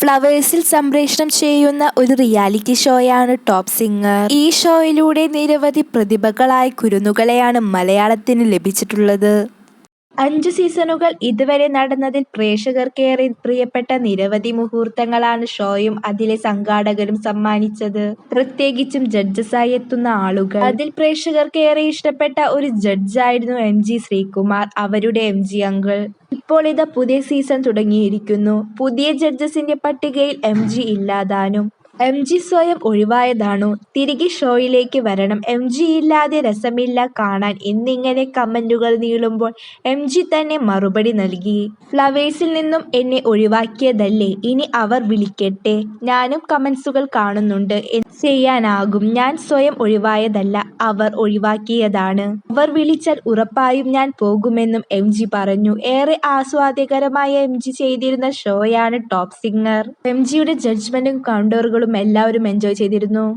ഫ്ലവേഴ്സിൽ സംപ്രേഷണം ചെയ്യുന്ന ഒരു റിയാലിറ്റി ഷോയാണ് ടോപ്പ് സിംഗർ. ഈ ഷോയിലൂടെ നിരവധി പ്രതിഭകളായ കുരുന്നുകളെയാണ് മലയാളത്തിന് ലഭിച്ചിട്ടുള്ളത്. അഞ്ച് സീസണുകൾ ഇതുവരെ നടന്നതിൽ പ്രേക്ഷകർക്കേറെ പ്രിയപ്പെട്ട നിരവധി മുഹൂർത്തങ്ങളാണ് ഷോയും അതിലെ സംഘാടകരും സമ്മാനിച്ചത്. പ്രത്യേകിച്ചും ജഡ്ജസായി എത്തുന്ന ആളുകൾ. അതിൽ പ്രേക്ഷകർക്ക് ഏറെ ഇഷ്ടപ്പെട്ട ഒരു ജഡ്ജായിരുന്നു എം. ജി. ശ്രീകുമാർ. അവരുടെ എം. G uncle. ഇപ്പോൾ ഇത് പുതിയ സീസൺ തുടങ്ങിയിരിക്കുന്നു. പുതിയ ജഡ്ജസിന്റെ പട്ടികയിൽ എം. ജി ഇല്ലാതാനും എം. ജി സ്വയം ഒഴിവായതാണോ? തിരികെ ഷോയിലേക്ക് വരണം. എം. ജി ഇല്ലാതെ രസമില്ല കാണാൻ എന്നിങ്ങനെ കമന്റുകൾ നീളുമ്പോൾ എം. ജി തന്നെ മറുപടി നൽകി. ഫ്ലവേഴ്സിൽ നിന്നും എന്നെ ഒഴിവാക്കിയതല്ലേ. ഇനി അവർ വിളിക്കട്ടെ. ഞാനും കമൻസുകൾ കാണുന്നുണ്ട്. ചെയ്യാനാകും. ഞാൻ സ്വയം ഒഴിവായതല്ല. അവർ ഒഴിവാക്കിയതാണ്. അവർ വിളിച്ചാൽ ഉറപ്പായും ഞാൻ പോകുമെന്നും എം. ജി പറഞ്ഞു. ഏറെ ആസ്വാദ്യകരമായ എം. ജി ചെയ്തിരുന്ന ഷോയാണ് ടോപ്പ് സിംഗർ. എം. ജിയുടെ ജഡ്ജ്മെന്റും കൗണ്ടറുകളും എല്ലാവരും എൻജോയ് ചെയ്തിരുന്നു.